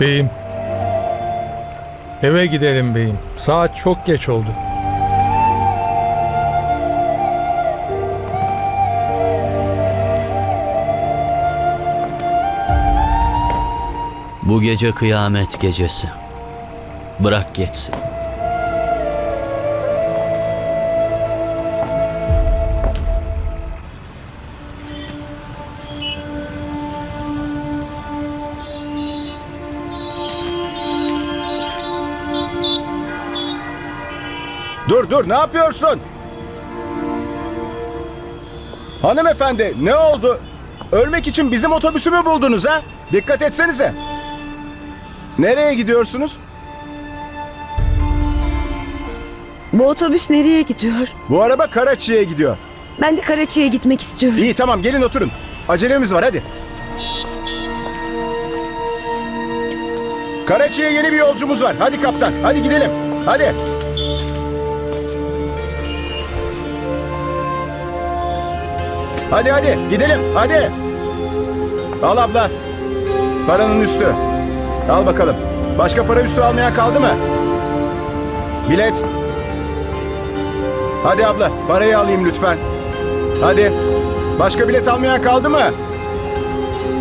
Beyim. Eve gidelim beyim. Saat çok geç oldu. Bu gece kıyamet gecesi. Bırak geçsin. Dur dur ne yapıyorsun? Hanımefendi ne oldu? Ölmek için bizim otobüsü mü buldunuz ha? Dikkat etsenize. Nereye gidiyorsunuz? Bu otobüs nereye gidiyor? Bu araba Karaçi'ye gidiyor. Ben de Karaçi'ye gitmek istiyorum. İyi tamam gelin oturun. Acelemiz var hadi. Karaçi'ye yeni bir yolcumuz var. Hadi kaptan hadi gidelim. Hadi. Hadi hadi gidelim hadi. Al abla. Paranın üstü. Al bakalım. Başka para üstü almayan kaldı mı? Bilet. Hadi abla parayı alayım lütfen. Hadi. Başka bilet almayan kaldı mı?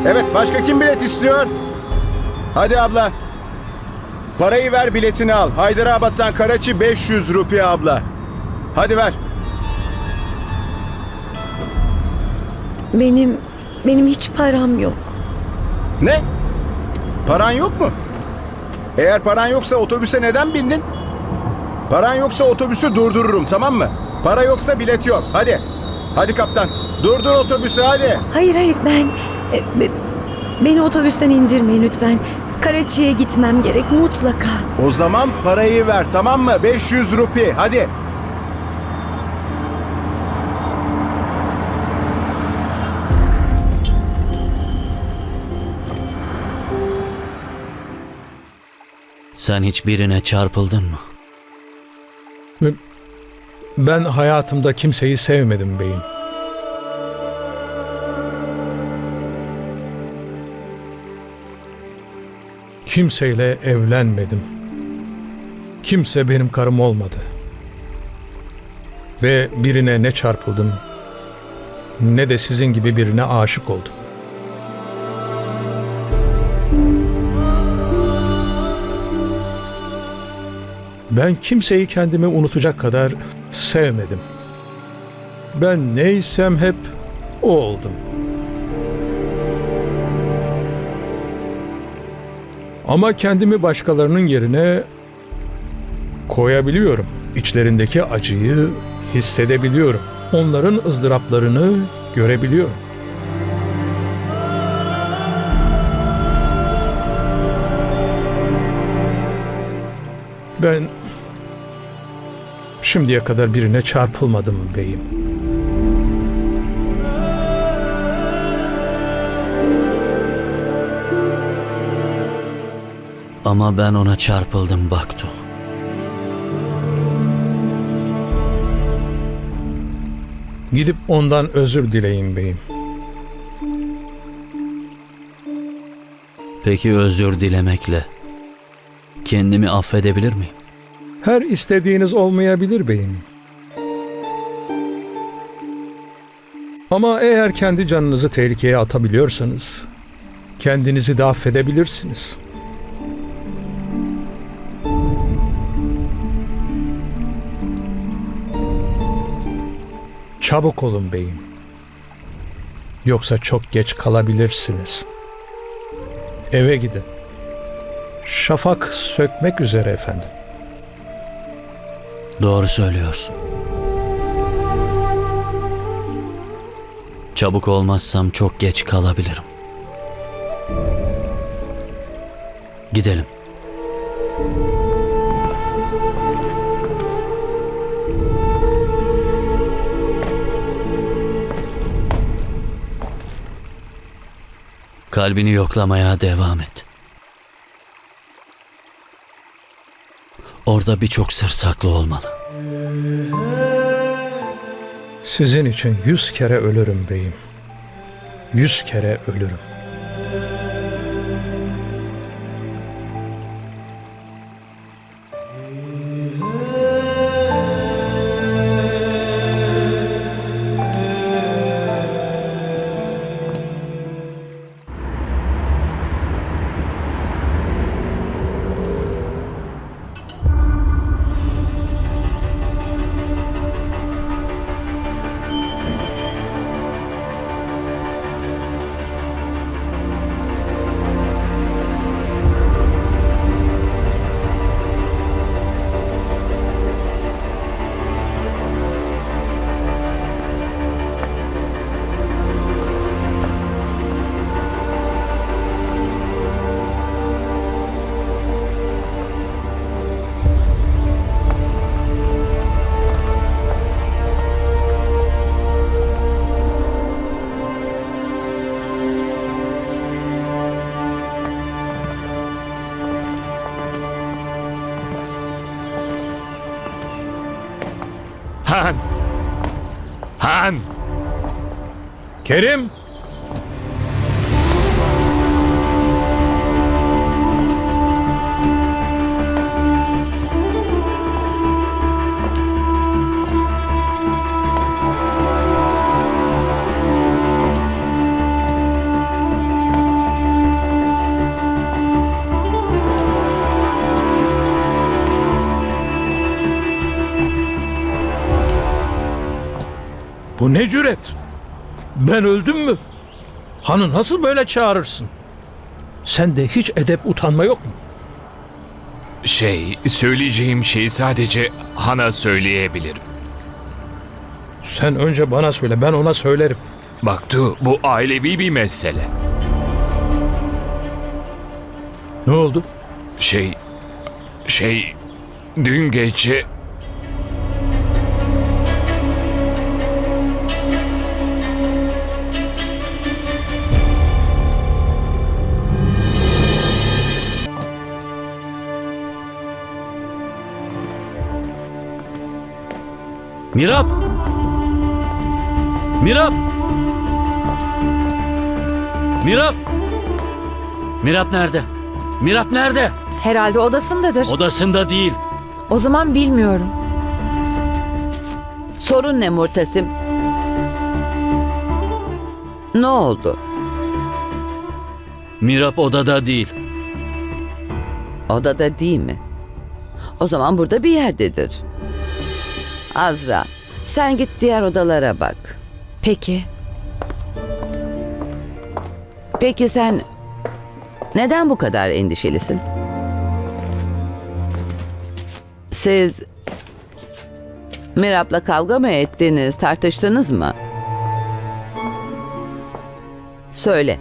Evet başka kim bilet istiyor? Hadi abla. Parayı ver biletini al. Haydarabad'dan Karaçi 500 rupiye abla. Hadi ver. Benim benim hiç param yok. Ne? Paran yok mu? Eğer paran yoksa otobüse neden bindin? Paran yoksa otobüsü durdururum tamam mı? Para yoksa bilet yok. Hadi. Hadi kaptan. Durdur otobüsü hadi. Hayır hayır ben e, be- beni otobüsten indirmeyin lütfen. Karaçi'ye gitmem gerek mutlaka. O zaman parayı ver tamam mı? 500 rupi hadi. Sen hiç birine çarpıldın mı? Ben hayatımda kimseyi sevmedim beyim. Kimseyle evlenmedim. Kimse benim karım olmadı. Ve birine ne çarpıldım ne de sizin gibi birine aşık oldum. Ben kimseyi kendimi unutacak kadar sevmedim. Ben neysem hep o oldum. Ama kendimi başkalarının yerine koyabiliyorum. İçlerindeki acıyı hissedebiliyorum. Onların ızdıraplarını görebiliyorum. Ben şimdiye kadar birine çarpılmadım beyim. Ama ben ona çarpıldım Baktu. Gidip ondan özür dileyin beyim. Peki özür dilemekle kendimi affedebilir miyim? Her istediğiniz olmayabilir beyim. Ama eğer kendi canınızı tehlikeye atabiliyorsanız kendinizi de affedebilirsiniz. Çabuk olun beyim. Yoksa çok geç kalabilirsiniz. Eve gidin. Şafak sökmek üzere efendim. Doğru söylüyorsun. Çabuk olmazsam çok geç kalabilirim. Gidelim. Kalbini yoklamaya devam et. Orada birçok sır saklı olmalı. Sizin için yüz kere ölürüm beyim. Yüz kere ölürüm. Han! Kerim! Bu ne cüret? Ben öldüm mü? Hanı nasıl böyle çağırırsın? Sende hiç edep utanma yok mu? Şey, söyleyeceğim şeyi sadece Han'a söyleyebilirim. Sen önce bana söyle ben ona söylerim. Baktu, bu ailevi bir mesele. Ne oldu? Şey, şey, dün gece Mirap! Mirap! Mirap! Mirap nerede? Mirap nerede? Herhalde odasındadır. Odasında değil. O zaman bilmiyorum. Sorun ne Murtasim? Ne oldu? Mirap odada değil. Odada değil mi? O zaman burada bir yerdedir. Azra, sen git diğer odalara bak. Peki. Peki sen neden bu kadar endişelisin? Siz Mirap'la kavga mı ettiniz, tartıştınız mı? Söyle.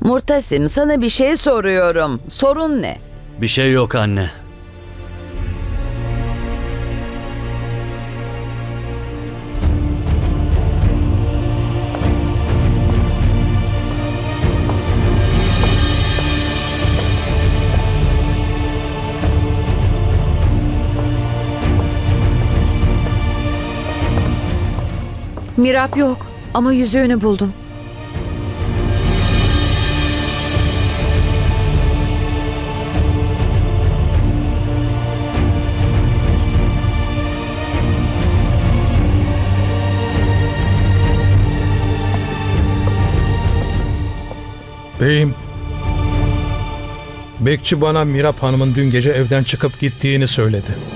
Murtasim sana bir şey soruyorum. Sorun ne? Bir şey yok anne. Mirap yok ama yüzüğünü buldum. Beyim. Bekçi bana Mirap Hanım'ın dün gece evden çıkıp gittiğini söyledi.